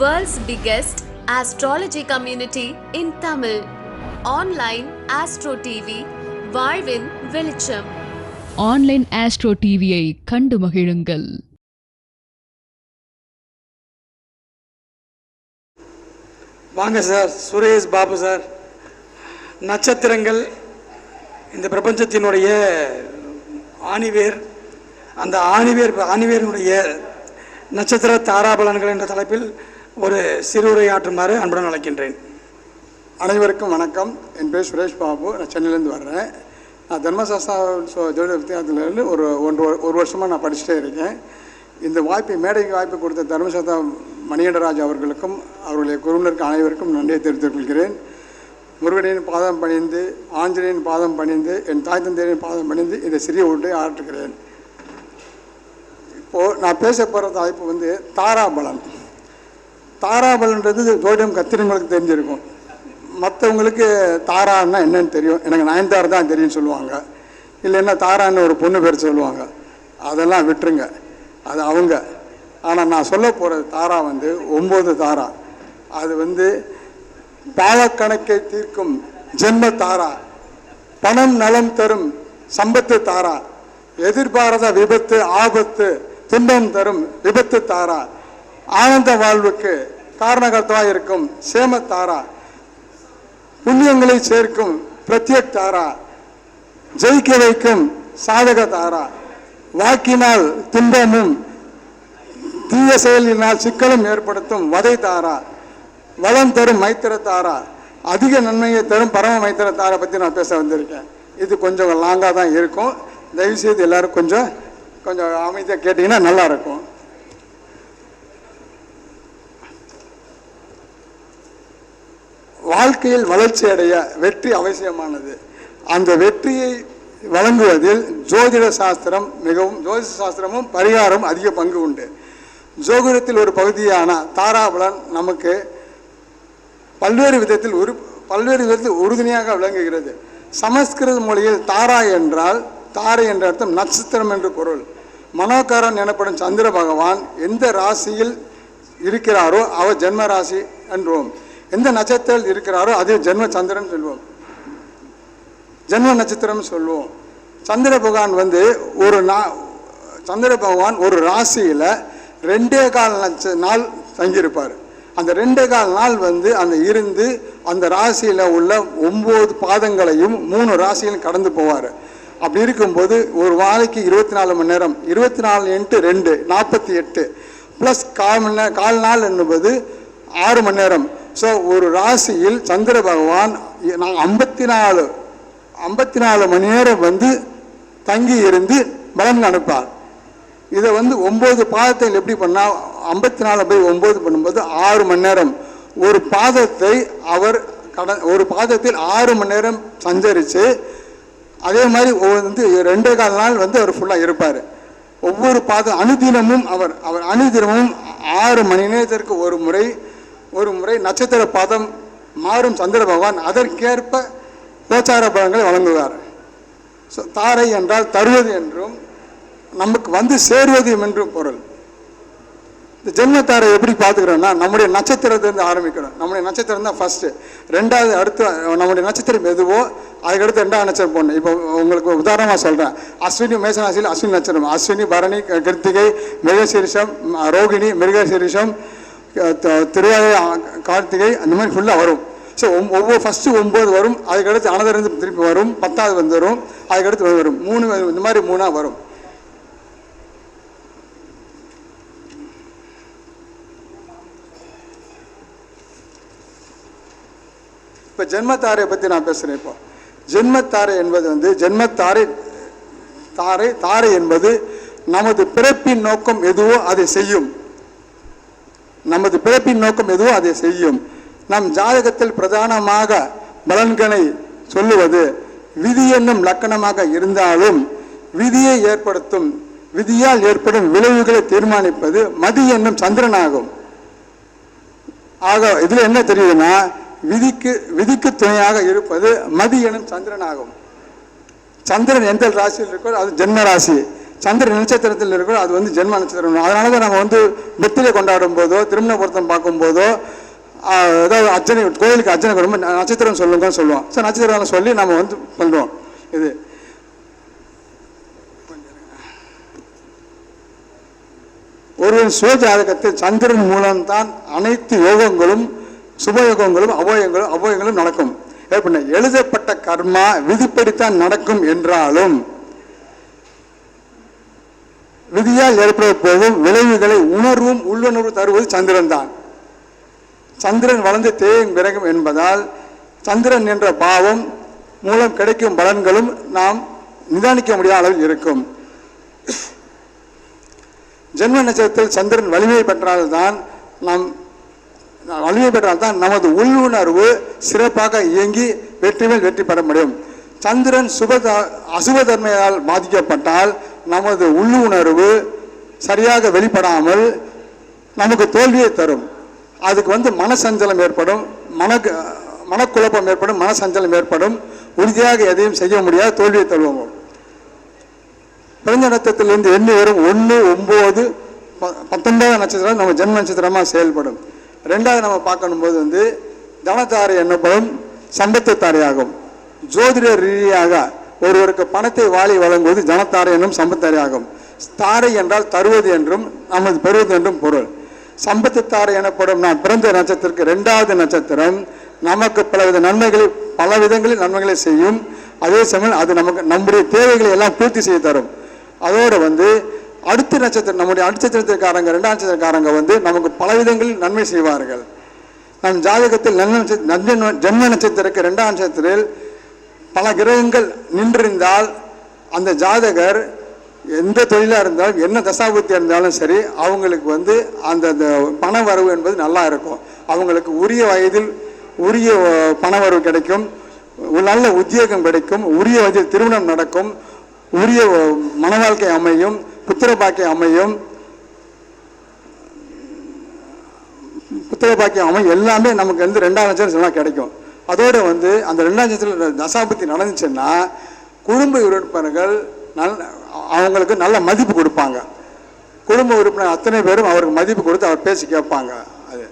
World's biggest astrology community in Tamil. Online Astro TV, வாழ்வின் வெளிச்சம். Online astro டிவியை கண்டு மகிழுங்கள். வாங்க சார் சுரேஷ் பாபு சார். நட்சத்திரங்கள் இந்த பிரபஞ்சத்தினுடைய ஆணிவேர் அந்த ஆணிவேர் ஆணிவேரினுடைய நட்சத்திர தாராபலன்கள் என்ற தலைப்பில் ஒரு சிறுரையாற்றுமாறு அன்புடன் அழைக்கின்றேன். அனைவருக்கும் வணக்கம். என் பேர் சுரேஷ் பாபு. நான் சென்னையிலேருந்து வர்றேன். நான் தர்மசாஸ்திரா சோ- ஜோதிட வித்தியாலயத்திலேருந்து ஒரு ஒன்று ஒரு வருஷமாக நான் படிச்சுட்டே இருக்கேன். இந்த வாய்ப்பை மேடைக்கு வாய்ப்பு கொடுத்த தர்மசாஸ்தா மணிகண்டராஜ் அவர்களுக்கும் அவருடைய குருவினருக்கு அனைவருக்கும் நன்றியை தெரிவித்துக் கொள்கிறேன். முருகனின் பாதம் பணிந்து ஆஞ்சநேயன் பாதம் பணிந்து என் தாய் தந்தையின் பாதம் பணிந்து இந்த சிறிய உருட்டை ஆற்றுகிறேன். இப்போது நான் பேச போகிற தலைப்பு வந்து தாராபலன். தாராபலன்றது ஜோதிடம் கத்திரங்களுக்கு தெரிஞ்சிருக்கும். மற்றவங்களுக்கு தாரான்னா என்னன்னு தெரியும். எனக்கு நயன்தார் தான் தெரியும்னு சொல்லுவாங்க. இல்லைன்னா தாரான்னு ஒரு பொண்ணு பேர் சொல்லுவாங்க. அதெல்லாம் விட்டுருங்க. அது அவங்க. ஆனால் நான் சொல்ல போகிறது தாரா வந்து ஒம்பது தாரா. அது வந்து பாவக்கணக்கை தீர்க்கும் ஜென்ம தாரா. பணம் நலம் தரும் சம்பத்து தாரா. எதிர்பாராத விபத்து ஆபத்து துன்பம் தரும் விபத்து தாரா. ஆனந்த வாழ்வுக்கு காரணகர்த்தமாக இருக்கும் சேம தாரா. புண்ணியங்களை சேர்க்கும் பிரத்யக் தாரா. ஜெயிக்க வைக்கும் சாதக தாரா. வாக்கினால் துன்பமும் தீய செயலினால் சிக்கலும் ஏற்படுத்தும் வதை தாரா. வளம் தரும் மைத்திர தாரா. அதிக நன்மையை தரும் பரம மைத்திர தாரா பற்றி நான் பேச வந்திருக்கேன். இது கொஞ்சம் லாங்காக தான் இருக்கும். தயவுசெய்து எல்லாரும் கொஞ்சம் கொஞ்சம் அமைதியாக கேட்டிங்கன்னா நல்லாயிருக்கும் வாழ்க்கையில் வளர்ச்சி அடைய வெற்றி அவசியமானது. அந்த வெற்றியை வழங்குவதில் ஜோதிட சாஸ்திரம் மிகவும் ஜோதிட சாஸ்திரமும் பரிகாரம் அதிக பங்கு உண்டு. ஜோதிடத்தில் ஒரு பகுதியான தாராபலன் நமக்கு பல்வேறு விதத்தில் உரு பல்வேறு விதத்தில் உறுதுணையாக விளங்குகிறது. சமஸ்கிருத மொழியில் தாரா என்றால் தாரை என்ற அர்த்தம் நட்சத்திரம் என்று பொருள். மனோகாரன் எனப்படும் சந்திர பகவான் எந்த ராசியில் இருக்கிறாரோ அவர் ஜென்ம ராசி என்றோம். எந்த நட்சத்திரத்தில் இருக்கிறாரோ அது ஜென்ம சந்திரன் சொல்வோம் ஜென்ம நட்சத்திரம் சொல்லுவோம். சந்திர பகவான் வந்து ஒரு நா சந்திர பகவான் ஒரு ராசியில் ரெண்டே கால் நட்ச நாள் தங்கியிருப்பார். அந்த ரெண்டே கால் நாள் வந்து அந்த இருந்து அந்த ராசியில் உள்ள ஒம்பது பாதங்களையும் மூணு ராசியிலும் கடந்து போவார். அப்படி இருக்கும்போது ஒரு வாழைக்கு இருபத்தி நாலு மணி நேரம் இருபத்தி நாலு இன்ட்டு ரெண்டு நாற்பத்தி எட்டு ப்ளஸ் கால் மணி நேரம் கால் நாள் என்பது ஆறு மணி நேரம் ஸோ ஒரு ராசியில் சந்திர பகவான் நான் ஐம்பத்தி நாலு ஐம்பத்தி நாலு மணி நேரம் வந்து தங்கி இருந்து பலன் அனுப்பார் இதை வந்து ஒம்பது பாதத்தில் எப்படி பண்ணால் ஐம்பத்தி நாலு பை ஒம்பது பண்ணும்போது ஆறு மணி நேரம். ஒரு பாதத்தை அவர் கட ஒரு பாதத்தில் ஆறு மணி நேரம் சஞ்சரித்து அதே மாதிரி வந்து ரெண்டே கால் நாள் வந்து அவர் ஃபுல்லாக இருப்பார். ஒவ்வொரு பாதம் அணுதினமும் அவர் அவர் அணுதினமும் ஆறு மணி நேரத்திற்கு ஒரு முறை ஒரு முறை நட்சத்திர பதம் மாறும் சந்திர பகவான் அதற்கேற்ப கோச்சார பலங்களை வழங்குவார். ஸோ தாரை என்றால் தருவது என்றும் நமக்கு வந்து சேருவது என்றும் பொருள். இந்த ஜென்மத்தாரை எப்படி பார்த்துக்கிறோம்னா நம்முடைய நட்சத்திரத்திலிருந்து ஆரம்பிக்கணும் நம்முடைய நட்சத்திரம் தான் ஃபஸ்ட்டு ரெண்டாவது அடுத்து நம்முடைய நட்சத்திரம் எதுவோ அதுக்கடுத்து ரெண்டாவது நட்சத்திரம் போடணும் இப்போ உங்களுக்கு உதாரணமாக சொல்கிறேன் அஸ்வினி மேசராசியில் அஸ்வினி நட்சத்திரம். அஸ்வினி பரணி கிருத்திகை மிருகசீரிஷம் ரோகிணி மிருகசீரிஷம் திருவாயை கார்த்திகை அந்த மாதிரி ஃபுல்லாக வரும். ஸோ ஒவ்வொரு ஃபஸ்ட்டு ஒம்பது வரும் அதுக்கடுத்து அனதருந்து திருப்பி வரும் பத்தாவது வந்து வரும் அதுக்கடுத்து வரும். மூணு இந்த மாதிரி மூணாக வரும். இப்போ ஜென்மத்தாரை பற்றி நான் பேசுகிறேன் இப்போ. ஜென்மத்தாரை என்பது வந்து ஜென்மத்தாரை தாரை தாரை என்பது நமது பிறப்பின் நோக்கம் எதுவோ அதை செய்யும். நமது பிறப்பின் நோக்கம் எதுவோ அதை செய்யும். நம் ஜாதகத்தில் பிரதானமாக பலன்களை சொல்லுவது விதி என்னும் லக்கணமாக இருந்தாலும் விதியை ஏற்படுத்தும் விதியால் ஏற்படும் விளைவுகளை தீர்மானிப்பது மதி என்னும் சந்திரனாகும். ஆக இதில் என்ன தெரியுதுன்னா விதிக்கு விதிக்கு துணையாக இருப்பது மதி எனும் சந்திரனாகும். சந்திரன் எந்த ராசியில் இருக்கோ அது ஜென்ம ராசி. சந்திர நட்சத்திரத்தில் இருக்கிறோம் அது வந்து ஜென்ம நட்சத்திரம். அதனால தான் நம்ம வந்து வெத்திலை கொண்டாடும் போதோ திருமண பொருத்தம் பார்க்கும்போதோ ஏதாவது அர்ச்சனை கோயிலுக்கு அர்ச்சனை ரொம்ப நட்சத்திரம் சொல்லுங்கன்னு சொல்லுவோம். ஸோ நட்சத்திரம் சொல்லி நம்ம வந்து பண்ணுறோம் இது. ஒருவன் சுயஜாதகத்தில் சந்திரன் மூலம்தான் அனைத்து யோகங்களும் சுபயோகங்களும் அபோயங்களும் அபோயங்களும் நடக்கும். எழுதப்பட்ட கர்மா விதிப்படித்தான் நடக்கும் என்றாலும் விதியால் ஏற்படப்போகும் விளைவுகளை உணர்வும் உள்ளுணர்வு தருவது சந்திரன் தான் சந்திரன் வளர்ந்து தேயும் விரகம் என்பதால் சந்திரன் என்ற பாவம் மூலம் கிடைக்கும் பலன்களும் நாம் நிதானிக்க முடியாத அளவில் இருக்கும். ஜென்ம நட்சத்திரத்தில் சந்திரன் வலிமை பெற்றால்தான் நாம் வலிமை பெற்றால்தான் நமது உள்ளுணர்வு சிறப்பாக இயங்கி வெற்றி மேல் வெற்றி பெற முடியும். சந்திரன் சுப அசுபதன்மையால் பாதிக்கப்பட்டால் நமது உள்ளுணர்வு சரியாக வெளிப்படாமல் நமக்கு தோல்வியை தரும். அதுக்கு வந்து மனசஞ்சலம் ஏற்படும். மன மனக்குழப்பம் ஏற்படும். மனசஞ்சலம் ஏற்படும். உறுதியாக எதையும் செய்ய முடியாது. தோல்வியை தருவோம். பிறந்த நட்சத்திரத்திலிருந்து எண்ணி வரும் ஒன்று ஒம்பது பத்தொன்பதாம் நட்சத்திரம் நம்ம ஜென்ம நட்சத்திரமாக செயல்படும். ரெண்டாவது நம்ம பார்க்கணும்போது வந்து தனத்தாரை என்னப்படும் சம்பத்து தாரையாகும் ஜோதிட ரீதியாக ஒருவருக்கு பணத்தை வாழி வழங்குவது ஜனத்தாரை என்னும் சம்பத்தாரை ஆகும். தாரை என்றால் தருவது என்றும் நமது பெறுவது என்றும் பொருள். சம்பத்து தாரை எனப்படும் நான் பிறந்த நட்சத்திரத்திற்கு ரெண்டாவது நட்சத்திரம் நமக்கு பலவித நன்மைகளை பல விதங்களில் நன்மைகளை செய்யும். அதே சமயம் அது நமக்கு நம்முடைய தேவைகளை எல்லாம் பூர்த்தி செய்து தரும். அதோடு வந்து அடுத்த நட்சத்திரம் நம்முடைய அடுத்த நட்சத்திரக்காரங்க ரெண்டாம் நட்சத்திரக்காரங்க வந்து நமக்கு பல விதங்களில் நன்மை செய்வார்கள். நம் ஜாதகத்தில் நன்ம நட்சத்திர ஜென்ம நட்சத்திரக்கு ரெண்டாம் நட்சத்திரத்தில் பல கிரகங்கள் நின்றிருந்தால் அந்த ஜாதகர் எந்த தொழிலாக இருந்தாலும் என்ன தசாபுத்தியாக இருந்தாலும் சரி அவங்களுக்கு வந்து அந்த பண வரவு என்பது நல்லா இருக்கும். அவங்களுக்கு உரிய வயதில் உரிய பண வரவு கிடைக்கும். ஒரு நல்ல உத்தியோகம் கிடைக்கும். உரிய வயதில் திருமணம் நடக்கும். உரிய மன வாழ்க்கை அமையும். புத்திர பாக்கியம் அமையும். புத்திர பாக்கியம் அமையும். எல்லாமே நமக்கு வந்து ரெண்டாம் சொன்னால் கிடைக்கும். அதோட வந்து அந்த ரெண்டாம் நட்சத்திரம் தசாபத்தி நடந்துச்சுன்னா குடும்ப உறுப்பினர்கள் நல் அவங்களுக்கு நல்ல மதிப்பு கொடுப்பாங்க. குடும்ப உறுப்பினர் அத்தனை பேரும் அவருக்கு மதிப்பு கொடுத்து அவர் பேசி கேட்பாங்க. அது.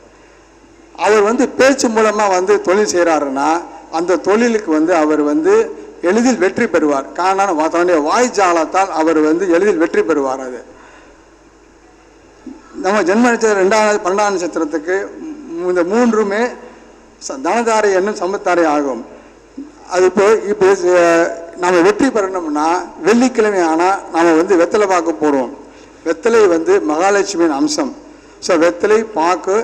அவர் வந்து பேச்சு மூலமாக வந்து தொழில் செய்கிறாருன்னா அந்த தொழிலுக்கு வந்து அவர் வந்து எளிதில் வெற்றி பெறுவார். காரணம் தன்னுடைய வாய்ஜாலத்தால் அவர் வந்து எளிதில் வெற்றி பெறுவார் அது. நம்ம ஜென்ம நட்சத்திரம் ரெண்டாவது பன்னெண்டாம் நட்சத்திரத்துக்கு இந்த மூன்றுமே தனதாரை என்னும் சமத்தாரை ஆகும். அது இப்போ இப்போ நம்ம வெற்றி பெறணும்னா வெள்ளிக்கிழமை ஆனால் நாம் வந்து வெத்தலை பாக்கு போடுவோம். வெத்தலை வந்து மகாலட்சுமியின் அம்சம். ஸோ வெத்தலை பாக்கு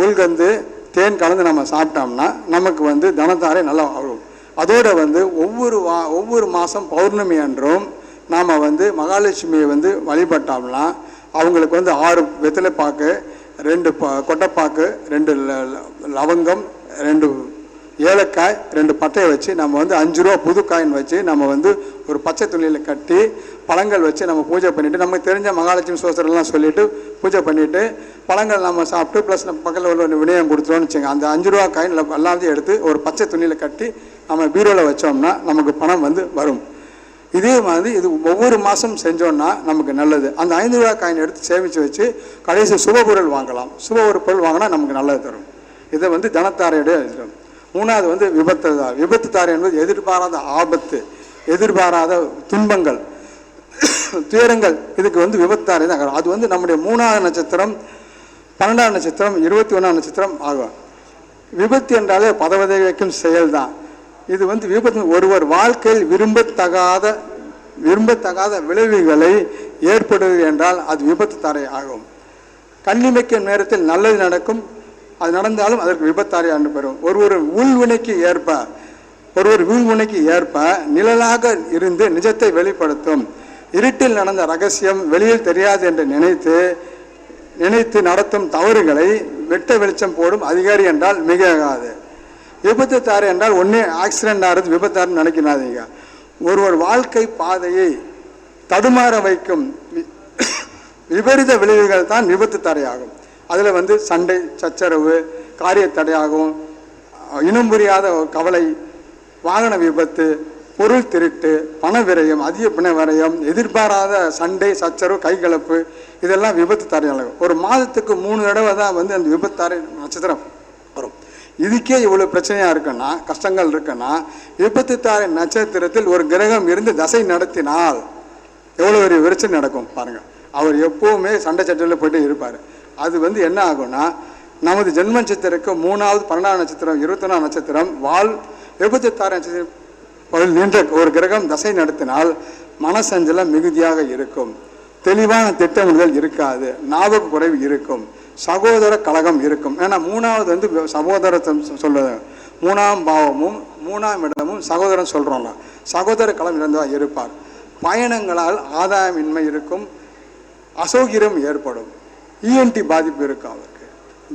குல்கந்து தேன் கலந்து நம்ம சாப்பிட்டோம்னா நமக்கு வந்து தனதாரை நல்லா ஆகும். அதோடு வந்து ஒவ்வொரு வா ஒவ்வொரு மாதம் பௌர்ணமி அன்றும் நாம் வந்து மகாலட்சுமியை வந்து வழிபட்டோம்னா அவங்களுக்கு வந்து ஆறு வெத்தலை பாக்கு ரெண்டு ப கொட்டைப்பாக்கு ரெண்டு லவங்கம் ரெண்டு ஏலக்காய் ரெண்டு பட்டையை வச்சு நம்ம வந்து அஞ்சு ரூபா புது காயின் வச்சு நம்ம வந்து ஒரு பச்சை துணியில் கட்டி பழங்கள் வச்சு நம்ம பூஜை பண்ணிவிட்டு நமக்கு தெரிஞ்ச மகாலட்சுமி சோசரெல்லாம் சொல்லிவிட்டு பூஜை பண்ணிவிட்டு பழங்கள் நம்ம சாப்பிட்டு ப்ளஸ் நம்ம பக்கத்தில் உள்ள ஒரு வினயம் கொடுத்துருவோம்னு வச்சுங்க அந்த அஞ்சு ரூபா காயின் எல்லாத்தையும் எடுத்து ஒரு பச்சை துணியில் கட்டி நம்ம பீரோவில் வச்சோம்னா நமக்கு பணம் வந்து வரும். இதே மாதிரி இது ஒவ்வொரு மாதம் செஞ்சோன்னா நமக்கு நல்லது. அந்த ஐந்து ரூபா காயின் எடுத்து சேமித்து வச்சு கடைசி சுப பொருள் வாங்கலாம். சுப ஒரு பொருள் வாங்கினா நமக்கு நல்லது தரும். இதை வந்து தனத்தாரையுடைய மூணாவது வந்து விபத்து தான் விபத்து தாரை என்பது எதிர்பாராத ஆபத்து எதிர்பாராத துன்பங்கள் துயரங்கள். இதுக்கு வந்து விபத்தாரை தான் அது வந்து நம்முடைய மூணாவது நட்சத்திரம் பன்னெண்டாவது நட்சத்திரம் இருபத்தி ஒன்றாம் நட்சத்திரம் ஆகும். விபத்து என்றாலே பதவதை வைக்கும் செயல்தான். இது வந்து விபத்து ஒருவர் வாழ்க்கையில் விரும்பத்தகாத விரும்பத்தகாத விளைவுகளை ஏற்படுவது என்றால் அது விபத்து தரை ஆகும். கண்ணிமைக்கும் நேரத்தில் நல்லது நடக்கும் அது நடந்தாலும் அதற்கு விபத்தாரை ஆண்டு பெறும். ஒருவர் உள்வினைக்கு ஏற்ப ஒருவர் உள்வினைக்கு ஏற்ப நிழலாக இருந்து நிஜத்தை வெளிப்படுத்தும். இருட்டில் நடந்த ரகசியம் வெளியில் தெரியாது என்று நினைத்து நினைத்து நடத்தும் தவறுகளை வெட்ட வெளிச்சம் போடும் அதிகாரி என்றால் மிகாது விபத்து தாரை என்றால் ஒன்றே ஆக்சிடென்ட் ஆகிறது விபத்தாருன்னு நினைக்கிறாதீங்க ஒருவர் வாழ்க்கை பாதையை தடுமாற வைக்கும் வி- விபரீத விளைவுகள் தான் விபத்து தடையாகும் அதில் வந்து சண்டை சச்சரவு காரிய தடையாகும் இனம் புரியாத கவலை வாகன விபத்து பொருள் திருட்டு பண விரயம் அதிக பிண விரயம் எதிர்பாராத சண்டை சச்சரவு கைகலப்பு இதெல்லாம் விபத்து தடையாகும் ஒரு மாதத்துக்கு மூணு தடவை தான் வந்து அந்த விபத்து தடை நட்சத்திரம். இதுக்கே இவ்வளோ பிரச்சனையாக இருக்குன்னா கஷ்டங்கள் இருக்குன்னா விபத்து நட்சத்திரத்தில் ஒரு கிரகம் இருந்து தசை நடத்தினால் எவ்வளோ ஒரு விரிச்சல் நடக்கும் பாருங்கள் அவர் எப்போவுமே சண்டை சட்டையில் போயிட்டு இருப்பார். அது வந்து என்ன ஆகும்னா நமது ஜென்ம நட்சத்திரக்கு மூணாவது பன்னெண்டாம் நட்சத்திரம் இருபத்தொன்னாம் நட்சத்திரம் வால் விபத்து நட்சத்திரம் நின்ற ஒரு கிரகம் தசை நடத்தினால் மனசஞ்சலம் மிகுதியாக இருக்கும். தெளிவான திட்டமிடுதல் இருக்காது. ஞாபக குறைவு இருக்கும். சகோதர கழகம் இருக்கும். ஏன்னா மூணாவது வந்து சகோதரத்தை சொல்லுது மூணாம் பாவமும் மூணாம் இடமும் சகோதரன் சொல்கிறோம்ல சகோதர களம் இருந்தால் இருப்பார். பயணங்களால் ஆதாயமின்மை இருக்கும். அசௌகரியம் ஏற்படும். இஎன்டி பாதிப்பு இருக்கும் அவருக்கு.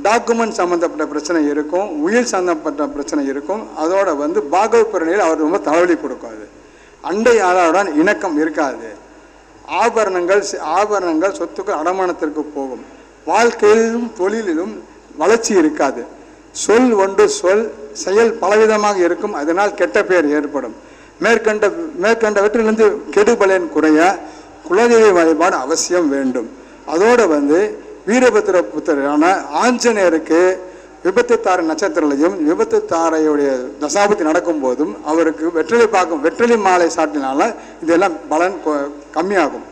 டாக்குமெண்ட் சம்மந்தப்பட்ட பிரச்சனை இருக்கும். உயிர் சம்மந்தப்பட்ட பிரச்சனை இருக்கும். அதோட வந்து பாகவப்பிரணியில் அவர் ரொம்ப தலைவலி கொடுக்கும் அது அண்டை ஆதாருடன் இணக்கம் இருக்காது. ஆபரணங்கள் ஆபரணங்கள் சொத்துக்கள் அடமானத்திற்கு போகும். வாழ்க்கையிலும் தொழிலிலும் வளர்ச்சி இருக்காது. சொல் ஒன்று சொல் செயல் பலவிதமாக இருக்கும். அதனால் கெட்ட பெயர் ஏற்படும். மேற்கண்ட மேற்கண்டவற்றிலிருந்து கெடுபலன் குறைய குலதெய்வ வழிபாடு அவசியம் வேண்டும். அதோடு வந்து வீரபத்திர புத்திரான ஆஞ்சநேயருக்கு விபத்து தாரை நட்சத்திரலையும் விபத்து தாரையுடைய நடக்கும் போதும் அவருக்கு வெற்றிலை பார்க்கும் வெற்றிலை மாலை சாட்டினால இதெல்லாம் பலன் கம்மியாகும்.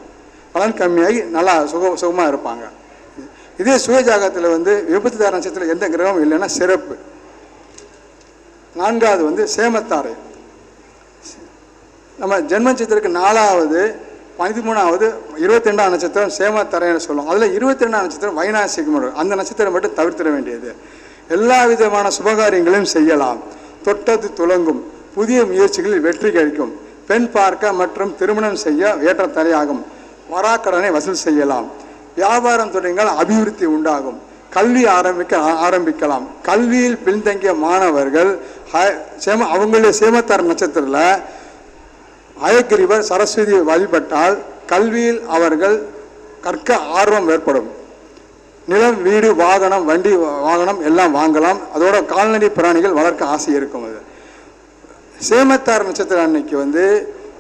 பலன் கம்மியாகி நல்லா சுக சுகமாக இருப்பாங்க. இதே சுயஜாகத்தில் வந்து விபத்துதார நட்சத்திரத்தில் நட்சத்திரம் எந்த கிரகமும் இல்லைன்னா சிறப்பு. நான்காவது வந்து சேமத்தாரை நம்ம ஜென்மச்சத்திரக்கு நாலாவது பதிமூணாவது இருபத்தி ரெண்டாம் நட்சத்திரம் சேமத்தரைன்னு சொல்லுவோம். அதில் இருபத்தி ரெண்டாம் நட்சத்திரம் வைநாசிகம் அந்த நட்சத்திரம் மட்டும் தவிர்த்திட வேண்டியது. எல்லா விதமான சுபகாரியங்களையும் செய்யலாம். தொட்டது துலங்கும். புதிய முயற்சிகளில் வெற்றி கிடைக்கும். பெண் பார்க்க மற்றும் திருமணம் செய்ய ஏற்ற தரையாகும் வராக்கடனை வசூல் செய்யலாம். வியாபாரம் தொடங்கினால் அபிவிருத்தி உண்டாகும். கல்வி ஆரம்பிக்க ஆரம்பிக்கலாம். கல்வியில் பின்தங்கிய மாணவர்கள் சேம அவங்களுடைய சேமத்தார் நட்சத்திரத்தில் அயக்கிரிவர் சரஸ்வதி வழிபட்டால் கல்வியில் அவர்கள் கற்க ஆர்வம் ஏற்படும். நிலம் வீடு வாகனம் வண்டி வாகனம் எல்லாம் வாங்கலாம். அதோட கால்நடை பிராணிகள் வளர்க்க ஆசை இருக்கும் அது. சேமத்தார் நட்சத்திரம் அன்னைக்கு வந்து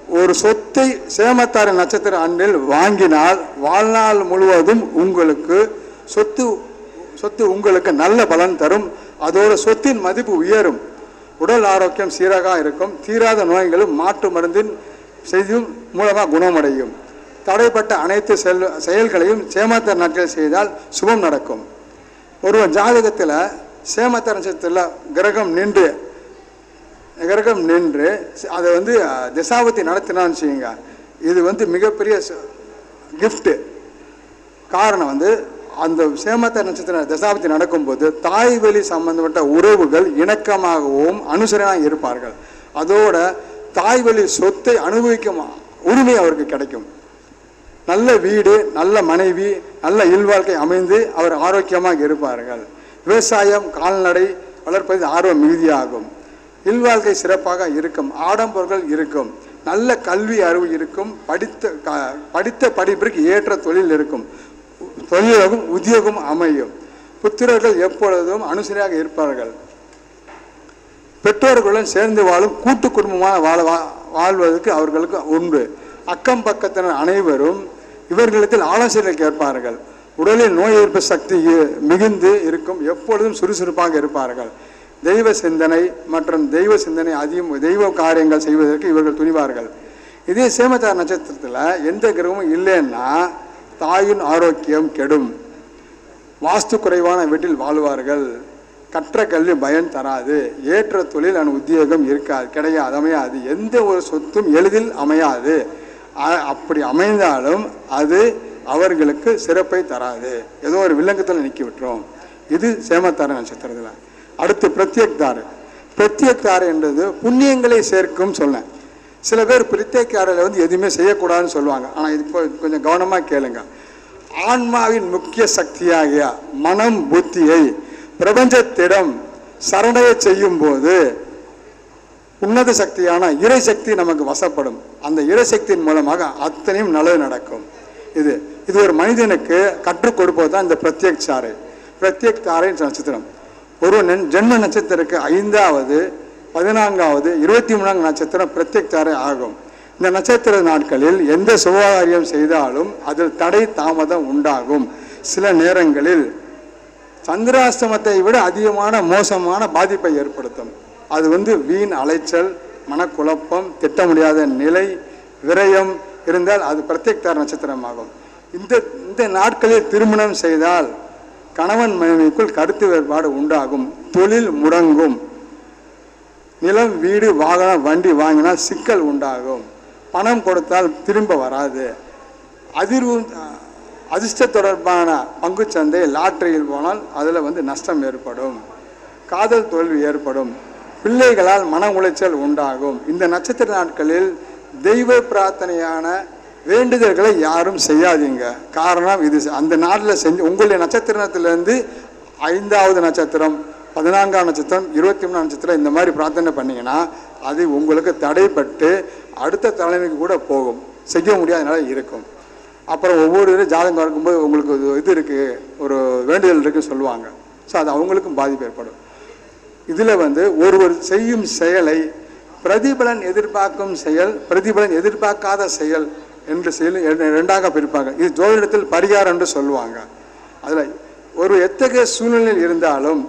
ஒரு சொத்தை சேமத்தார் நட்சத்திர அன்பில் வாங்கினால் வாழ்நாள் முழுவதும் உங்களுக்கு சொத்து சொத்து உங்களுக்கு நல்ல பலன் தரும். அதோட சொத்தின் மதிப்பு உயரும். உடல் ஆரோக்கியம் சீராக இருக்கும். தீராத நோய்களும் மாற்று மருந்தின் செய்தியும் மூலமாக குணமடையும். தடைப்பட்ட அனைத்து செல் செயல்களையும் சேமத்தார் நாட்கள் செய்தால் சுபம் நடக்கும். ஒருவன் ஜாதகத்தில் சேமத்தார் நட்சத்திரத்தில் கிரகம் நின்று கிரகம் நின்று அதை வந்து அஹ், திசாபத்தி நடத்தினான்னு வச்சுக்கோங்க. இது வந்து மிகப்பெரிய கிஃப்ட்டு காரணம் வந்து அந்த சேமத்த நட்சத்திர தசாபதி நடக்கும்போது தாய் வழி சம்பந்தப்பட்ட உறவுகள் இணக்கமாகவும் அனுசரணையாக இருப்பார்கள். அதோட தாய் வழி சொத்தை அனுபவிக்கும் உரிமை அவருக்கு கிடைக்கும். நல்ல வீடு நல்ல மனைவி நல்ல இல்வாழ்க்கை அமைந்து அவர் ஆரோக்கியமாக இருப்பார்கள். விவசாயம் கால்நடை வளர்ப்பதில் ஆர்வம் மிகுதியாகும். இல்வாழ்க்கை சிறப்பாக இருக்கும் ஆடம்பரங்கள் இருக்கும் நல்ல கல்வி அறிவு இருக்கும் படித்த க- படித்த படிப்பிற்கு ஏற்ற தொழில் இருக்கும் தொழிலும் உத்தியோகம் அமையும். புத்திரர்கள் எப்பொழுதும் அனுசரியாக இருப்பார்கள். பெற்றோர்களுடன் சேர்ந்து வாழும் கூட்டு குடும்பமாக வாழ வா- வாழ்வதற்கு அவர்களுக்கு உண்டு. அக்கம் பக்கத்தினர் அனைவரும் இவர்களிடத்தில் ஆலோசனை கேட்பார்கள். உடலில் நோய் எதிர்ப்பு சக்தி மிகுந்து இருக்கும் எப்பொழுதும் சுறுசுறுப்பாக இருப்பார்கள். தெய்வ சிந்தனை மற்றும் தெய்வ சிந்தனை அதிகம் தெய்வ காரியங்கள் செய்வதற்கு இவர்கள் துணிவார்கள். இதே சேமச்சார நட்சத்திரத்தில் எந்த கிரகமும் இல்லைன்னா தாயின் ஆரோக்கியம் கெடும். வாஸ்து குறைவான வீட்டில் வாழ்வார்கள். கற்ற கல்வி பயன் தராது. ஏற்ற தொழில் அண்ட் உத்தியோகம் இருக்காது. கிடையாது அமையாது. எந்த ஒரு சொத்தும் எளிதில் அமையாது. அப்படி அமைந்தாலும் அது அவர்களுக்கு சிறப்பை தராது. ஏதோ ஒரு வில்லங்கத்தில் நிற்கி விட்டுரும். இது சேமத்தார நட்சத்திரத்தில். அடுத்து பிரத்யேக்தார். பிரத்யேக்தார் என்றது புண்ணியங்களை சேர்க்கும் சொன்னேன் சில பேர் பிரத்யேக்காரில் வந்து எதுவுமே செய்யக்கூடாதுன்னு சொல்லுவாங்க. ஆனால் இது இப்போ கொஞ்சம் கவனமாக கேளுங்க. ஆன்மாவின் முக்கிய சக்தியாகிய மனம் புத்தியை பிரபஞ்சத்திடம் சரணையை செய்யும் போது உன்னத சக்தியான இறை சக்தி நமக்கு வசப்படும். அந்த இறை சக்தியின் மூலமாக அத்தனையும் நல்லது நடக்கும். இது இது ஒரு மனிதனுக்கு கற்றுக் கொடுப்பது தான் இந்த பிரத்யேக் சாரை பிரத்யேக் தாரை நட்சத்திரம் ஒரு ஜென்ம நட்சத்திரக்கு ஐந்தாவது பதினான்காவது இருபத்தி மூணாம் நட்சத்திரம் பிரத்யக்தாரை ஆகும். இந்த நட்சத்திர நாட்களில் எந்த சுபகாரியம் செய்தாலும் அதில் தடை தாமதம் உண்டாகும். சில நேரங்களில் சந்திராஷ்டமத்தை விட அதிகமான மோசமான பாதிப்பை ஏற்படுத்தும். அது வந்து வீண் அலைச்சல் மனக்குழப்பம் திட்ட முடியாத நிலை விரயம் இருந்தால் அது பிரத்யக்தார நட்சத்திரமாகும். இந்த இந்த நாட்களில் திருமணம் செய்தால் கணவன் மனைவிக்குள் கருத்து வேறுபாடு உண்டாகும். தொழில் முடங்கும். நிலம் வீடு வாகனம் வண்டி வாங்கினால் சிக்கல் உண்டாகும். பணம் கொடுத்தால் திரும்ப வராது. அதிர்வு அதிர்ஷ்ட தொடர்பான பங்குச்சந்தை லாட்டரியில் போனால் அதில் வந்து நஷ்டம் ஏற்படும். காதல் தோல்வி ஏற்படும். பிள்ளைகளால் மன உளைச்சல் உண்டாகும். இந்த நட்சத்திர நாட்களில் தெய்வ பிரார்த்தனையான வேண்டுதல்களை யாரும் செய்யாதீங்க. காரணம் இது அந்த நாட்டில் செஞ்சு உங்களுடைய நட்சத்திரத்திலேருந்து ஐந்தாவது நட்சத்திரம் பதினான்காம் நட்சத்திரம் இருபத்தி மூணாம் நட்சத்திரம் இந்த மாதிரி பிரார்த்தனை பண்ணீங்கன்னா அது உங்களுக்கு தடைப்பட்டு அடுத்த தலைமைக்கு கூட போகும். செய்ய முடியாதனால இருக்கும். அப்புறம் ஒவ்வொரு இது ஜாதகம் பார்க்கும்போது உங்களுக்கு இது இருக்குது ஒரு வேண்டுதல் இருக்குன்னு சொல்லுவாங்க. ஸோ அது அவங்களுக்கும் பாதிப்பு ஏற்படும். இதில் வந்து ஒருவர் செய்யும் செயலை பிரதிபலன் எதிர்பார்க்கும் செயல் பிரதிபலன் எதிர்பார்க்காத செயல் என்று செயல் ரெண்டாக பிரிப்பாங்க. இது ஜோதிடத்தில் பரிகாரம் என்று சொல்லுவாங்க. அதில் ஒரு எத்தகைய சூழ்நிலையில் இருந்தாலும்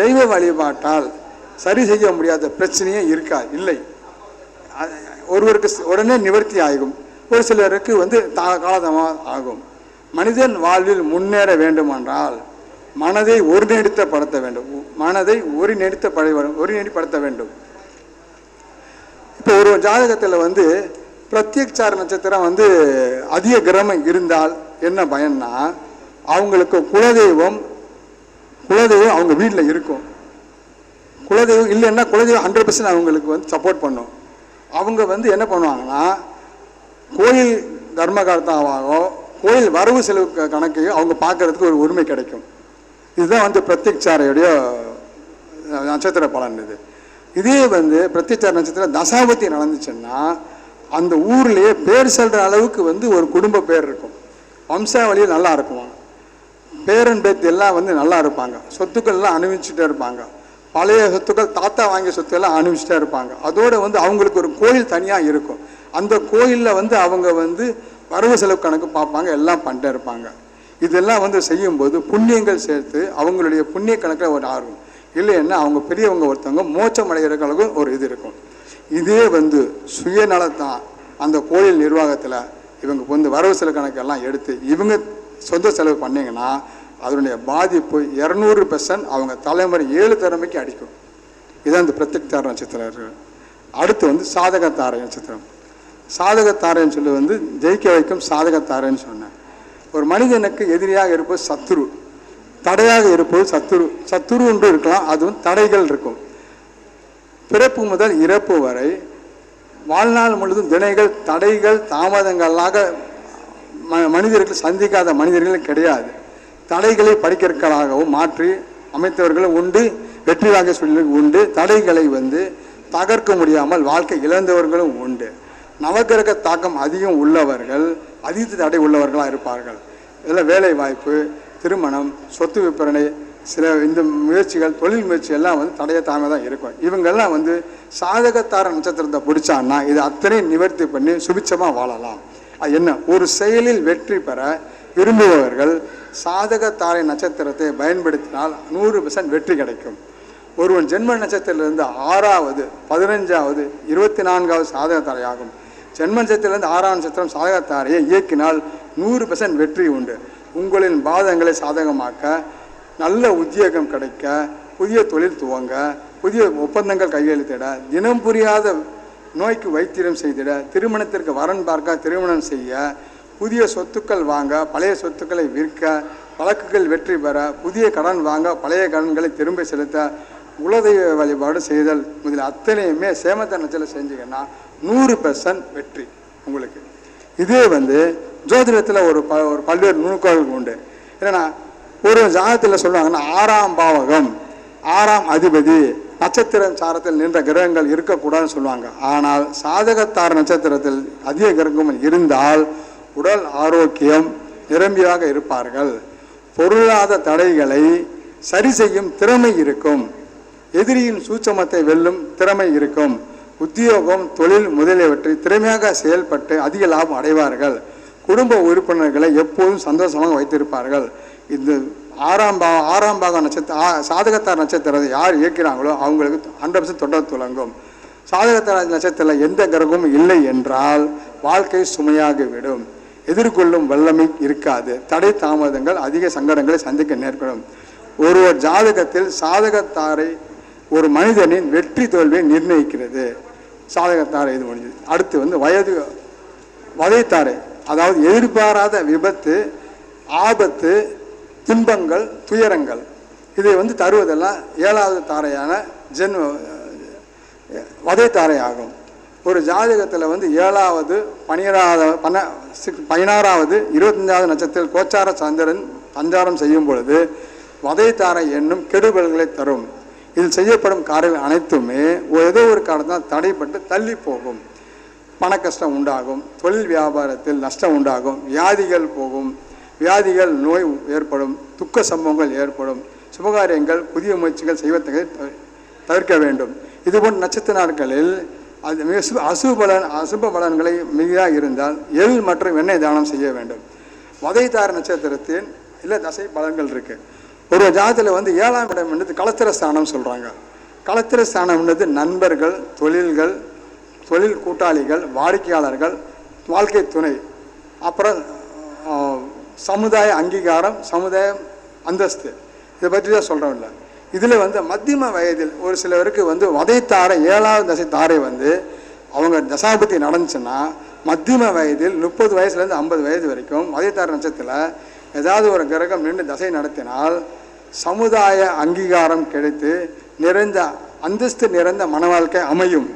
தெய்வ வழிபாட்டால் சரி செய்ய முடியாத பிரச்சனையே இருக்காது இல்லை. ஒருவருக்கு உடனே நிவர்த்தி ஆகும். ஒரு சிலருக்கு வந்து தா காலதமாக ஆகும். மனிதன் வாழ்வில் முன்னேற வேண்டுமென்றால் மனதை ஒருநெடுத்தப்படுத்த வேண்டும். மனதை ஒருநெடுத்த ஒருநெடுப்படுத்த வேண்டும். இப்போ ஒரு ஜாதகத்தில் வந்து பிரத்யேக்சார் நட்சத்திரம் வந்து அதிக கிரமம் இருந்தால் என்ன பயன்னா அவங்களுக்கு குலதெய்வம் குலதெய்வம் அவங்க வீட்டில் இருக்கும். குலதெய்வம் இல்லைன்னா குலதெய்வம் ஹண்ட்ரட் பர்சன்ட் அவங்களுக்கு வந்து சப்போர்ட் பண்ணும். அவங்க வந்து என்ன பண்ணுவாங்கன்னா கோயில் தர்மகர்த்தாவாகவோ கோயில் வரவு செலவு கணக்கையும் அவங்க பார்க்கறதுக்கு ஒரு உரிமை கிடைக்கும். இதுதான் வந்து பிரத்யக்சாரையுடைய நட்சத்திர பலன் இது. இதே வந்து பிரத்யக்சார நட்சத்திரம் தசாபதி நடந்துச்சுன்னா அந்த ஊர்லேயே பேர் சொல்கிற அளவுக்கு வந்து ஒரு குடும்ப பேர் இருக்கும். வம்சாவளியில் நல்லா இருக்குவாங்க பேரன் பேத்தி எல்லாம் வந்து நல்லா இருப்பாங்க. சொத்துக்கள்லாம் அனுபவிச்சுட்டே இருப்பாங்க. பழைய சொத்துக்கள் தாத்தா வாங்கிய சொத்து எல்லாம் அனுபவிச்சுட்டே இருப்பாங்க. அதோடு வந்து அவங்களுக்கு ஒரு கோயில் தனியாக இருக்கும். அந்த கோயிலில் வந்து அவங்க வந்து வரவு செலவு கணக்கு பார்ப்பாங்க எல்லாம் பண்ணிட்டே இருப்பாங்க. இதெல்லாம் வந்து செய்யும்போது புண்ணியங்கள் சேர்த்து அவங்களுடைய புண்ணிய கணக்கில் ஒரு ஆர்வம். இல்லைன்னா அவங்க பெரியவங்க ஒருத்தவங்க மோச்சம் அடைகிற அளவுக்கு ஒரு இது இருக்கும். இதே வந்து சுயநலத்தான் அந்த கோயில் நிர்வாகத்தில் இவங்க வந்து வரவு செலவு கணக்கெல்லாம் எடுத்து இவங்க சொந்த செலவு பண்ணிங்கன்னா அதனுடைய பாதிப்பு இரநூறு பெர்சன்ட் அவங்க தலைமுறை ஏழு தலைமைக்கு அடிக்கும். இதான் இந்த பிரத்யக்தார நட்சத்திரம் இருக்கு. அடுத்து வந்து சாதகத்தாரை நட்சத்திரம். சாதகத்தாரைன்னு சொல்லி வந்து ஜெயிக்க வைக்கும் சாதகத்தாரைன்னு சொன்னேன். ஒரு மனிதனுக்கு எதிரியாக இருப்பது சத்துரு. தடையாக இருப்பது சத்துரு. சத்துருன்று இருக்கலாம் அதுவும் தடைகள் இருக்கும். பிறப்பு முதல் இறப்பு வரை வாழ்நாள் முழுதும் தினைகள் தடைகள் தாமதங்களாக ம மனிதர்கள் சந்திக்காத மனிதர்களும் கிடையாது. தடைகளை படிக்கற்களாகவும் மாற்றி அமைத்தவர்களும் உண்டு வெற்றி வாங்க சொல்லி உண்டு தடைகளை வந்து தகர்க்க முடியாமல் வாழ்க்கை இழந்தவர்களும் உண்டு. நவக்கிரக தாக்கம் அதிகம் உள்ளவர்கள் அதிக தடை உள்ளவர்களாக இருப்பார்கள். இதில் வேலை வாய்ப்பு திருமணம் சொத்து விற்பனை சில இந்த முயற்சிகள் தொழில் முயற்சி எல்லாம் வந்து தடைய தாமே தான் இருக்கும். இவங்கெல்லாம் வந்து சாதகத்தார நட்சத்திரத்தை பிடிச்சான்னா இதை அத்தனையும் நிவர்த்தி பண்ணி சுபிச்சமாக வாழலாம். அது என்ன? ஒரு செயலில் வெற்றி பெற விரும்புபவர்கள் சாதகத்தாரை நட்சத்திரத்தை பயன்படுத்தினால் நூறு பெர்சன்ட் வெற்றி கிடைக்கும். ஒருவன் ஜென்ம நட்சத்திரத்திலிருந்து ஆறாவது பதினஞ்சாவது இருபத்தி நான்காவது சாதகத்தாரையாகும் ஜென்ம நட்சத்திரத்திலிருந்து ஆறாம் நட்சத்திரம் சாதகத்தாரையை இயக்கினால் நூறு பெர்சன்ட் வெற்றி உண்டு. உங்களின் பாதங்களை சாதகமாக்க நல்ல உத்தியோகம் கிடைக்க புதிய தொழில் துவங்க புதிய ஒப்பந்தங்கள் கையெழுத்திட தினம் புரியாத நோய்க்கு வைத்தியம் செய்திட திருமணத்திற்கு வரன் பார்க்க திருமணம் செய்ய புதிய சொத்துக்கள் வாங்க பழைய சொத்துக்களை விற்க வழக்குகள் வெற்றி பெற புதிய கடன் வாங்க பழைய கடன்களை திரும்ப செலுத்த குலதெய்வ வழிபாடு செய்தல் முதலில் அத்தனையுமே சேமத்த நச்சல செஞ்சீங்கன்னா நூறு பெர்சன்ட் வெற்றி உங்களுக்கு. இதே வந்து ஜோதிடத்தில் ஒரு ப ஒரு பல்வேறு நுணுக்கங்கள் உண்டு. என்னன்னா ஒரு ஜாதகத்தில் சொல்லுவாங்கன்னா ஆறாம் பாவகம் ஆறாம் அதிபதி நட்சத்திரம் சாரத்தில் நின்ற கிரகங்கள் இருக்கக்கூடாதுன்னு சொல்லுவாங்க. ஆனால் சாதகத்தார் நட்சத்திரத்தில் அதிக கிரகங்கள் இருந்தால் உடல் ஆரோக்கியம் நிரம்பியாக இருப்பார்கள். பொருளாத தடைகளை சரி செய்யும் திறமை இருக்கும். எதிரியின் சூட்சமத்தை வெல்லும் திறமை இருக்கும். உத்தியோகம் தொழில் முதலியவற்றை திறமையாக செயல்பட்டு அதிக லாபம் அடைவார்கள். குடும்ப உறுப்பினர்களை எப்போதும் சந்தோஷமாக வைத்திருப்பார்கள். இந்த ஆறாம் பா ஆறாம் பாகம் நட்சத்திர சாதகத்தார் நட்சத்திரத்தை யார் இயக்கிறாங்களோ அவங்களுக்கு ஹண்ட்ரட் பர்சன்ட் தொடர் துலங்கும். சாதகத்தார் நட்சத்திரத்தில் எந்த கிரகமும் இல்லை என்றால் வாழ்க்கை சுமையாகி விடும் எதிர்கொள்ளும் வல்லமை இருக்காது. தடை தாமதங்கள் அதிக சங்கடங்களை சந்திக்க நேர்படும். ஒருவர் ஜாதகத்தில் சாதகத்தாரை ஒரு மனிதனின் வெற்றி தோல்வியை நிர்ணயிக்கிறது. சாதகத்தாரை இது முடிஞ்சது. அடுத்து வந்து வயது வதைத்தாரை. அதாவது எதிர்பாராத விபத்து ஆபத்து துன்பங்கள் துயரங்கள். இதை வந்து தருவதெல்லாம் ஏழாவது தாரையான ஜென்ம வதைத்தாரை ஆகும். ஒரு ஜாதகத்தில் வந்து ஏழாவது பனிரெண்டாவது பன்ன பதினாறாவது இருபத்தஞ்சாவது நட்சத்திரத்தில் கோச்சார சந்திரன் சஞ்சாரம் செய்யும் பொழுது வதைத்தாரை என்னும் கெடுபல்களை தரும். இதில் செய்யப்படும் காரியங்கள் அனைத்துமே ஏதோ ஒரு காரணத்தால் தடைப்பட்டு தள்ளி போகும். பண கஷ்டம் உண்டாகும் தொழில் வியாபாரத்தில் நஷ்டம் உண்டாகும் வியாதிகள் போகும் வியாதிகள் நோய் ஏற்படும் துக்க சம்பவங்கள் ஏற்படும் சுபகாரியங்கள் புதிய முயற்சிகள் செய்வதற்கு தவிர்க்க வேண்டும். இதுபோன்ற நட்சத்திர நாட்களில் அது மிக சு அசுப பலன் அசுப பலன்களை மிகையாக இருந்தால் எள் மற்றும் எண்ணெய் தானம் செய்ய வேண்டும். வதைதார நட்சத்திரத்தின் இல்லை தசை பலன்கள் இருக்குது ஒரு ஜாதத்தில் வந்து ஏழாம் இடம் என்னது களத்திர ஸ்தானம் சொல்கிறாங்க களத்திர ஸ்தானம் என்னது நண்பர்கள் தொழில்கள் தொழில் கூட்டாளிகள் வாடிக்கையாளர்கள் வாழ்க்கை துணை அப்புறம் சமுதாய அங்கீகாரம் சமுதாய அந்தஸ்து. இதை பற்றி தான் சொல்கிறோம் இல்லை இதில் வந்து மத்தியம வயதில் ஒரு சிலருக்கு வந்து வதைத்தாரை ஏழாவது தசை தாரை வந்து அவங்க தசாபதி நடந்துச்சுன்னா மத்தியம வயதில் முப்பது வயசுலேருந்து ஐம்பது வயது வரைக்கும் வதைத்தார நட்சத்திரத்தில் ஏதாவது ஒரு கிரகம் நின்று தசை நடத்தினால் சமுதாய அங்கீகாரம் கிடைத்து நிறைந்த அந்தஸ்து நிறைந்த மன வாழ்க்கை அமையும்.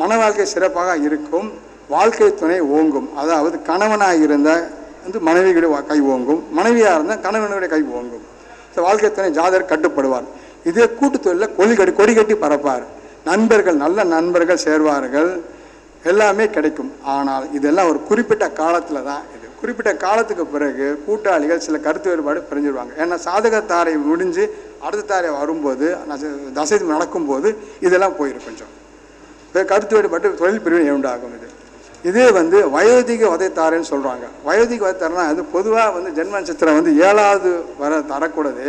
மன வாழ்க்கை சிறப்பாக இருக்கும் வாழ்க்கை துணை ஓங்கும். அதாவது கணவனாக இருந்த வந்து மனைவியுடைய கை ஓங்கும். மனைவியாக இருந்தால் கணவனுடைய கை ஓங்கும். ஸோ வாழ்க்கை துணை ஜாதகர் கட்டுப்படுவார். இதே கூட்டு கொடி கட்டி கொடி கட்டி பறப்பார் நண்பர்கள் நல்ல நண்பர்கள் சேர்வார்கள். எல்லாமே கிடைக்கும். ஆனால் இதெல்லாம் ஒரு குறிப்பிட்ட காலத்தில் தான் இது. குறிப்பிட்ட காலத்துக்கு பிறகு கூட்டாளிகள் சில கருத்து வேறுபாடு பிரிஞ்சிடுவாங்க ஏன்னா சாதக தாரை முடிஞ்சு அடுத்த தாரை வரும்போது தசை நடக்கும்போது இதெல்லாம் போயிடும் கொஞ்சம். கருத்து வேறுபட்டு தொழில் பிரிவினை உண்டாகும் இது. இதே வந்து வயோதிக வதைத்தாரைன்னு சொல்கிறாங்க வயோதிக வதைத்தாரைனா அது பொதுவாக வந்து ஜென்ம நட்சத்திரம் வந்து ஏழாவது வர தரக்கூடாது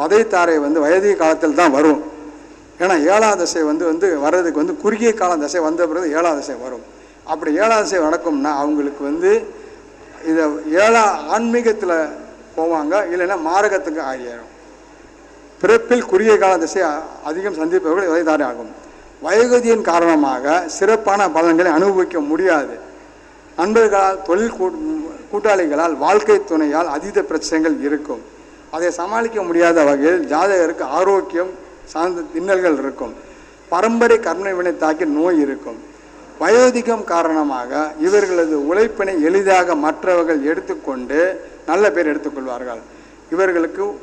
வதைத்தாரை வந்து வயோதிக காலத்தில் தான் வரும். ஏன்னா ஏழாம் தசை வந்து வந்து வர்றதுக்கு வந்து குறுகிய கால தசை வந்த பிறகு ஏழாம் தசை வரும். அப்படி ஏழாம் தசை நடக்கும்னா அவங்களுக்கு வந்து இதை ஏழா ஆன்மீகத்தில் போவாங்க இல்லைன்னா மாரகத்துக்கு ஆகிடும் பிறப்பில் குறுகிய கால திசை அதிகம் சந்திப்பவர்கள் உதைத்தாரே ஆகும். வயோகதியின் காரணமாக சிறப்பான பலன்களை அனுபவிக்க முடியாது. நண்பர்களால் தொழில் கூ- கூட்டாளிகளால் வாழ்க்கை துணையால் அதீத பிரச்சனைகள் இருக்கும். அதை சமாளிக்க முடியாத வகையில் ஜாதகருக்கு ஆரோக்கியம் சார்ந்த இன்னல்கள் இருக்கும். பரம்பரை கர்மவினை தாக்கி நோய் இருக்கும். வயோதிகம் காரணமாக இவர்களது உழைப்பினை எளிதாக மற்றவர்கள் எடுத்துக்கொண்டு நல்ல பேர் எடுத்துக்கொள்வார்கள். இவர்களுக்கு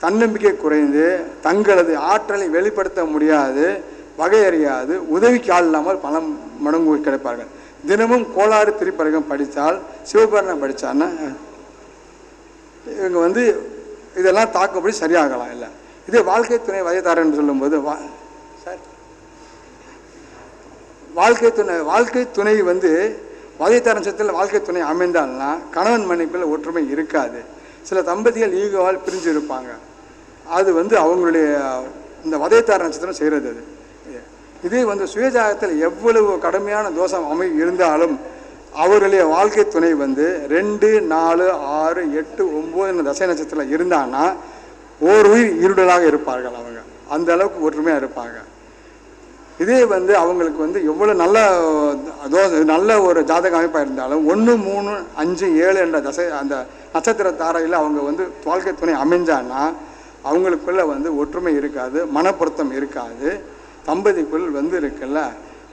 தன்னம்பிக்கை குறைந்து தங்களது ஆற்றலை வெளிப்படுத்த முடியாது. வகையறியாது உதவிக்கு ஆள் இல்லாமல் பணம் மடங்கு கிடைப்பார்கள். தினமும் கோளாறு திரிப்பரகம் படித்தால் சிவபரணம் படித்தான்னா இவங்க வந்து இதெல்லாம் தாக்கப்படி சரியாகலாம் இல்லை. இதே வாழ்க்கை துணை வயதாரன்னு சொல்லும்போது வா சார். வாழ்க்கை துணை வாழ்க்கை துணை வந்து வதைத்தார சத்தில் வாழ்க்கை துணை அமைந்தால்னா கணவன் மனைவிக்குள்ள ஒற்றுமை இருக்காது. சில தம்பதிகள் ஈகோவால் பிரிஞ்சு இருப்பாங்க. அது வந்து அவங்களுடைய இந்த வதைத்தார நட்சத்திரம் செய்கிறது அது. இதே வந்து சுயஜாகத்தில் எவ்வளவு கடுமையான தோஷம் அமை இருந்தாலும் அவருடைய வாழ்க்கை துணை வந்து ரெண்டு நாலு ஆறு எட்டு ஒம்பது தசை நட்சத்திரத்தில் இருந்தான்னா ஓர் உயிர் இருடலாக இருப்பார்கள் அவங்க. அந்த அளவுக்கு ஒற்றுமையாக இருப்பாங்க. இதே வந்து அவங்களுக்கு வந்து எவ்வளோ நல்ல தோசை நல்ல ஒரு ஜாதக அமைப்பாக இருந்தாலும் ஒன்று மூணு அஞ்சு ஏழு என்ற தசை அந்த நட்சத்திர தாரையில் அவங்க வந்து வாழ்க்கை துணை அமைஞ்சான்னா அவங்களுக்குள்ள வந்து ஒற்றுமை இருக்காது மனப்பொருத்தம் இருக்காது. தம்பதிக்குள் வந்து இருக்குல்ல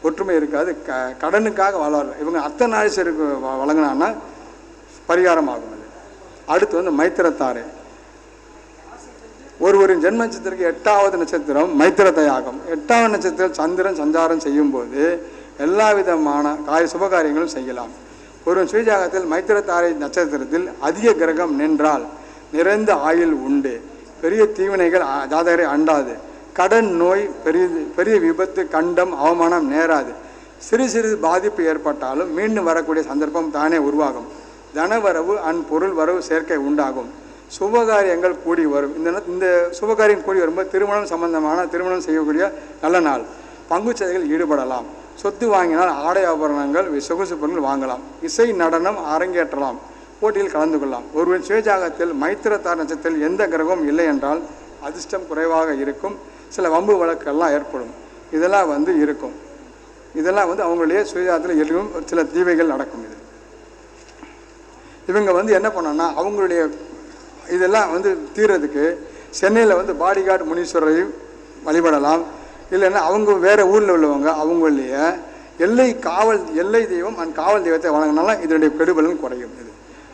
ஒற்றுமை இருக்காது க கடனுக்காக வளர இவங்க அத்தனை நாளிசருக்கு வழங்கினான்னா பரிகாரம் ஆகும் அது அடுத்து வந்து மைத்திரத்தாரை. ஒருவரின் ஜென்ம நட்சத்திரத்துக்கு எட்டாவது நட்சத்திரம் மைத்திரத்தை ஆகும் எட்டாவது நட்சத்திரம் சந்திரன் சஞ்சாரம் செய்யும்போது எல்லா விதமான காரிய சுபகாரியங்களும் செய்யலாம். ஒரு சுயஜாகத்தில் மைத்திரத்தாரை நட்சத்திரத்தில் அதிக கிரகம் நின்றால் நிறைந்த ஆயுள் உண்டு. பெரிய தீவினைகள் ஜாதகரை அண்டாது. கடன் நோய் பெரிய பெரிய விபத்து கண்டம் அவமானம் நேராது. சிறு சிறு பாதிப்பு ஏற்பட்டாலும் மீண்டும் வரக்கூடிய சந்தர்ப்பம் தானே உருவாகும். தனவரவு அன் பொருள் வரவு சேர்க்கை உண்டாகும். சுபகாரியங்கள் கூடி வரும். இந்த இந்த சுபகாரியம் கூடி வரும்போது திருமணம் சம்பந்தமான திருமணம் செய்யக்கூடிய நல்ல நாள். பங்குச்சந்தைகளில் ஈடுபடலாம். சொத்து வாங்கினால் ஆடை ஆபரணங்கள் சொகுசு பொருள் வாங்கலாம். இசை நடனம் அரங்கேற்றலாம். போட்டியில் கலந்து கொள்ளலாம். ஒருவன் சுயஜாகத்தில் மைத்திரத்தார் நட்சத்திரத்தில் எந்த கிரகமும் இல்லை என்றால் அதிர்ஷ்டம் குறைவாக இருக்கும். சில வம்பு வழக்கெல்லாம் ஏற்படும். இதெல்லாம் வந்து இருக்கும். இதெல்லாம் வந்து அவங்களுடைய சுயதாரத்தில் இருக்கும் சில தீவைகள் நடக்கும் இது. இவங்க வந்து என்ன பண்ணோன்னா அவங்களுடைய இதெல்லாம் வந்து தீர்றதுக்கு சென்னையில் வந்து பாடிகார்டு முனீஸ்வரரையும் வழிபடலாம். இல்லைன்னா அவங்க வேறு ஊரில் உள்ளவங்க அவங்களுடைய எல்லை காவல் எல்லை தெய்வம் அண்ட் காவல் தெய்வத்தை வழங்கினாலும் இதனுடைய கெடுபலன் குறையும் இது.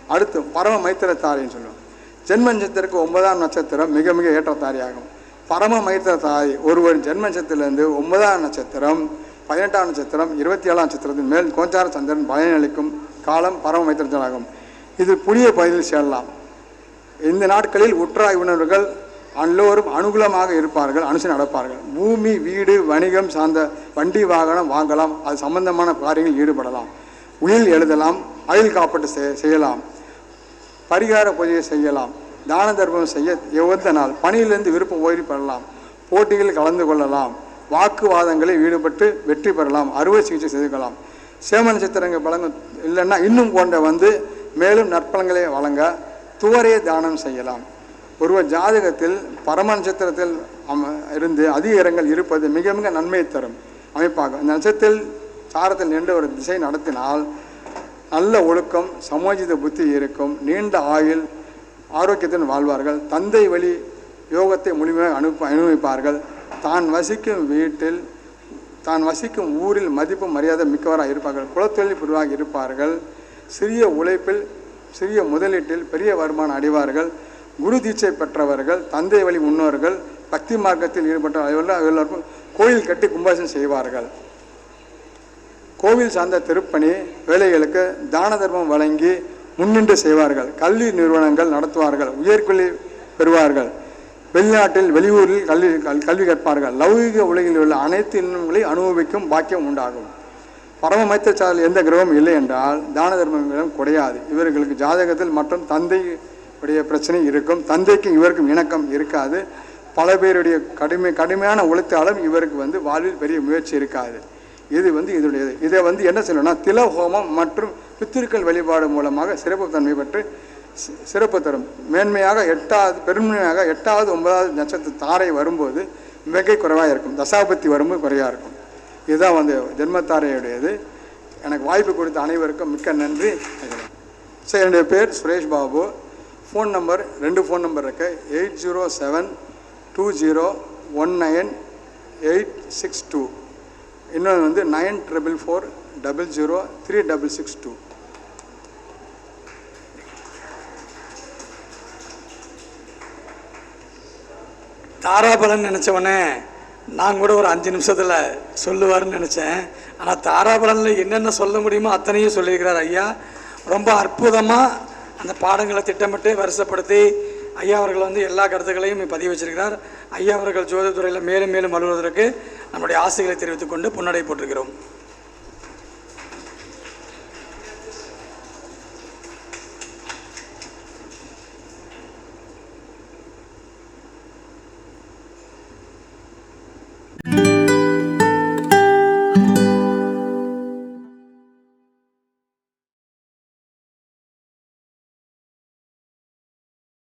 அடுத்து பரம மைத்திரத்தாரின்னு சொல்லுவோம் ஜென்ம நட்சத்திரக்கு ஒன்பதாம் நட்சத்திரம் மிக மிக ஏற்றத்தாரியாகும். பரம மைத்த தாய் ஜென்ம நட்சத்திரத்திலிருந்து ஒன்பதாம் நட்சத்திரம் பதினெட்டாம் நட்சத்திரம் இருபத்தி ஏழாம் நட்சத்திரத்தின் மேல் கோச்சார சந்திரன் பயனளிக்கும் காலம் பரம மைத்திரத்தாராகும் இது புதிய பகுதியில் சேரலாம். இந்த நாட்களில் உற்றாய் உணர்வுகள் எல்லோரும் அனுகூலமாக இருப்பார்கள் அனுசரி நடப்பார்கள். பூமி வீடு வணிகம் சார்ந்த வண்டி வாகனம் வாங்கலாம். அது சம்பந்தமான காரியங்களில் ஈடுபடலாம். உயில் எழுதலாம். ஆயுள் காப்பீட்டு செய்யலாம். பரிகார பூஜையை செய்யலாம். தான தர்மம் செய்ய எவ்வந்த நாள்? பணியிலிருந்து விருப்பம் ஓய்வு பெறலாம். போட்டிகளில் கலந்து கொள்ளலாம். வாக்குவாதங்களில் ஈடுபட்டு வெற்றி பெறலாம். அறுவை சிகிச்சை செய்துக்கலாம். சேம நட்சத்திரங்கள் பலங்க இல்லைன்னா இன்னும் கொண்ட வந்து மேலும் நற்பலங்களை வழங்க துவரையை தானம் செய்யலாம். ஒருவர் ஜாதகத்தில் பரம நட்சத்திரத்தில் அம இருந்து அதிக இடங்கள் இருப்பது மிக மிக நன்மை தரும். அமைப்பாகும் இந்த நட்சத்திரத்தில் சாரத்தில் நின்று ஒரு திசை நடத்தினால் நல்ல ஒழுக்கம் சமோஜித புத்தி இருக்கும். நீண்ட ஆயுள் ஆரோக்கியத்துடன் வாழ்வார்கள். தந்தை வழி யோகத்தை முழுமையாக அனுப்ப அனுபவிப்பார்கள். தான் வசிக்கும் வீட்டில் தான் வசிக்கும் ஊரில் மதிப்பு மரியாதை மிக்கவராக இருப்பார்கள். குலத்தொழில் புரிவாக இருப்பார்கள். சிறிய உழைப்பில் சிறிய முதலீட்டில் பெரிய வருமானம் அடைவார்கள். குரு தீட்சை பெற்றவர்கள் தந்தை வழி முன்னோர்கள் பக்தி மார்க்கத்தில் ஈடுபட்ட எல்லோருக்கும் கோயில் கட்டி கும்பாசனம் செய்வார்கள். கோவில் சார்ந்த திருப்பணி வேலைகளுக்கு தான தர்மம் வழங்கி முன்னின்று செய்வார்கள். கல்வி நிறுவனங்கள் நடத்துவார்கள். உயர்கல்வி பெறுவார்கள். வெளிநாட்டில் வெளியூரில் கல்வி கல்- கல்வி கற்பார்கள். லௌகிக உலகில் உள்ள அனைத்து இன்பங்களையும் அனுபவிக்கும் பாக்கியம் உண்டாகும். பரம மைத்திரச்சாரில் எந்த கிரகமும் இல்லை என்றால் தான தர்மங்களும் குறையாது. இவர்களுக்கு ஜாதகத்தில் மற்றும் தந்தை உடைய பிரச்சனை இருக்கும். தந்தைக்கும் இவருக்கும் இணக்கம் இருக்காது. பல பேருடைய கடுமை கடுமையான உழைத்தாலும் இவருக்கு வந்து வாழ்வில் பெரிய முயற்சி இருக்காது. இது வந்து இதனுடையது. இதை வந்து என்ன சொல்லணும்னா தில ஹோமம் மற்றும் பித்திருக்கள் வழிபாடு மூலமாக சிறப்பு தன்மை பெற்று சிறப்பு தரும். மேன்மையாக எட்டாவது பெருமையாக எட்டாவது ஒன்பதாவது நட்சத்திர தாரை வரும்போது மிகை குறைவாக இருக்கும். தசாபத்தி வரும்போது குறையாக இருக்கும். இதுதான் வந்து ஜென்மத்தாரையுடையது. எனக்கு வாய்ப்பு கொடுத்த அனைவருக்கும் மிக்க நன்றி. சார் என்னுடைய பேர் சுரேஷ் பாபு. ஃபோன் நம்பர் ரெண்டு ஃபோன் நம்பர் இருக்கு. Eight zero seven two zero one nine eight six two. இன்னொன்று வந்து nine triple four double zero three double six two. தாராபலன் நினச்சவொடனே நான் கூட ஒரு அஞ்சு நிமிஷத்தில் சொல்லுவார்னு நினச்சேன். ஆனால் தாராபலனில் என்னென்ன சொல்ல முடியுமோ அத்தனையும் சொல்லியிருக்கிறார் ஐயா. ரொம்ப அற்புதமாக அந்த பாடங்களை திட்டமிட்டு வரிசைப்படுத்தி ஐயா அவர்கள் வந்து எல்லா கருத்துக்களையும் பதிவு வச்சிருக்கிறார். ஐயா அவர்கள் ஜோதித்துறையில் மேலும் மேலும் வலுவதற்கு நம்முடைய ஆசைகளை தெரிவித்துக்கொண்டு புன்னடை போட்டிருக்கிறோம்